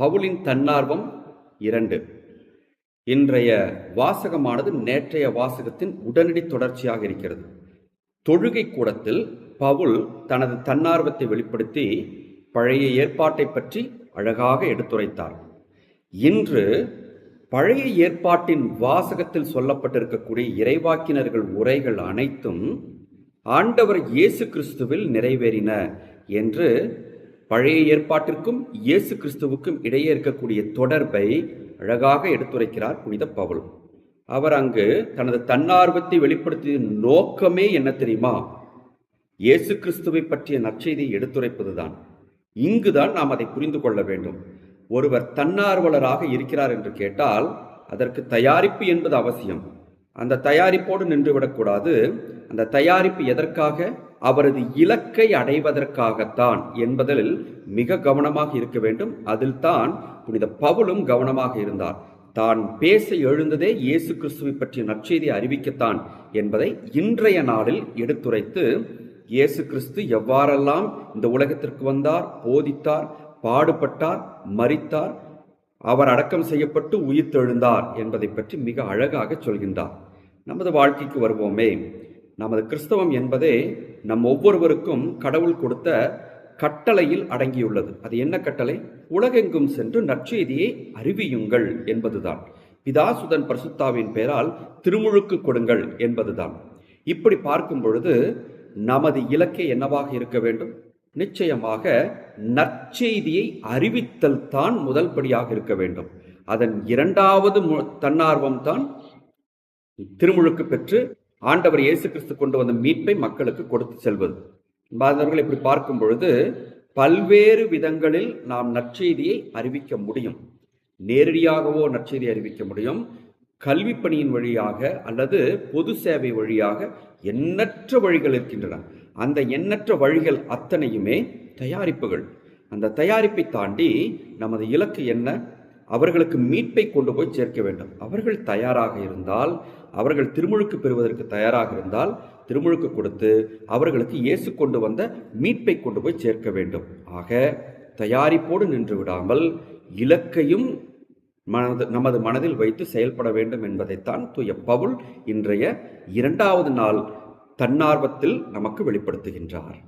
பவுலின் தன்னார்வம் இரண்டு. இன்றைய வாசகமானது நேற்றைய வாசகத்தின் உடனடி தொடர்ச்சியாக இருக்கிறது. தொழுகை கூடத்தில் பவுல் தனது தன்னார்வத்தை வெளிப்படுத்தி பழைய ஏற்பாட்டை பற்றி அழகாக எடுத்துரைத்தார். இன்று பழைய ஏற்பாட்டின் வாசகத்தில் சொல்லப்பட்டிருக்கக்கூடிய இறைவாக்கினர்கள் உரைகள் அனைத்தும் ஆண்டவர் இயேசு கிறிஸ்துவில் நிறைவேறின என்று பழைய ஏற்பாட்டிற்கும் இயேசு கிறிஸ்துவுக்கும் இடையே இருக்கக்கூடிய தொடர்பை அழகாக எடுத்துரைக்கிறார் புனித பவுல். அவர் அங்கு தனது தன்னார்வத்தை வெளிப்படுத்திய நோக்கமே என்ன தெரியுமா? இயேசு கிறிஸ்துவை பற்றிய நற்செய்தியை எடுத்துரைப்பதுதான். இங்குதான் நாம் அதை புரிந்து கொள்ள வேண்டும். ஒருவர் தன்னார்வலராக இருக்கிறார் என்று கேட்டால் அதற்கு தயாரிப்பு என்பது அவசியம். அந்த தயாரிப்போடு நின்றுவிடக்கூடாது. அந்த தயாரிப்பு எதற்காக? அவரது இலக்கை அடைவதற்காகத்தான் என்பதில் மிக கவனமாக இருக்க வேண்டும். அதில் தான் புனித பவுலும் கவனமாக இருந்தார். தான் பேச எழுந்ததே இயேசு கிறிஸ்துவை பற்றிய நற்செய்தி அறிவிக்கத்தான் என்பதை இன்றைய நாளில் எடுத்துரைத்து இயேசு கிறிஸ்து எவ்வாறெல்லாம் இந்த உலகத்திற்கு வந்தார் போதித்தார் பாடுபட்டார் மறித்தார் அவர் அடக்கம் செய்யப்பட்டு உயிர்த்தெழுந்தார் என்பதை பற்றி மிக அழகாக சொல்கின்றார். நமது வாழ்க்கைக்கு வருவோமே. நமது கிறிஸ்தவம் என்பதே நம் ஒவ்வொருவருக்கும் கடவுள் கொடுத்த கட்டளையில் அடங்கியுள்ளது. அது என்ன கட்டளை? உலகெங்கும் சென்று நற்செய்தியை அறிவியுங்கள் என்பதுதான். பிதாசுதன் பரிசுத்தாவின் பெயரால் திருமுழுக்கு கொடுங்கள் என்பதுதான். இப்படி பார்க்கும் பொழுது நமது இலக்கை என்னவாக இருக்க வேண்டும்? நிச்சயமாக நற்செய்தியை அறிவித்தல் தான் முதல் படியாக இருக்க வேண்டும். அதன் இரண்டாவது மு- தன்னார்வம் தான் திருமுழுக்கு பெற்று ஆண்டவர் இயேசு கிறிஸ்து கொண்டு வந்த மீட்பை மக்களுக்கு கொடுத்து செல்வது. பாதவர்கள் இப்படி பார்க்கும் பொழுது பல்வேறு விதங்களில் நாம் நற்செய்தியை அறிவிக்க முடியும். நேரடியாகவோ நற்செய்தி அறிவிக்க முடியும். கல்வி பணியின் வழியாக அல்லது பொது சேவை வழியாக எண்ணற்ற வழிகள் இருக்கின்றன. அந்த எண்ணற்ற வழிகள் அத்தனையுமே தயாரிப்புகள். அந்த தயாரிப்பை தாண்டி நமது இலக்கு என்ன? அவர்களுக்கு மீட்பை கொண்டு போய் சேர்க்க வேண்டும். அவர்கள் தயாராக இருந்தால் அவர்கள் திருமுழுக்கு பெறுவதற்கு தயாராக இருந்தால் திருமுழுக்கு கொடுத்து அவர்களுக்கு இயேசு கொண்டு வந்த மீட்பை கொண்டு போய் சேர்க்க வேண்டும். ஆக தயாரிப்போடு நின்று விடாமல் இலக்கையும் மனது நமது மனதில் வைத்து செயல்பட வேண்டும் என்பதைத்தான் தூய பவுல் இன்றைய இரண்டாவது நாள் தன்னார்வத்தில் நமக்கு வெளிப்படுத்துகின்றார்.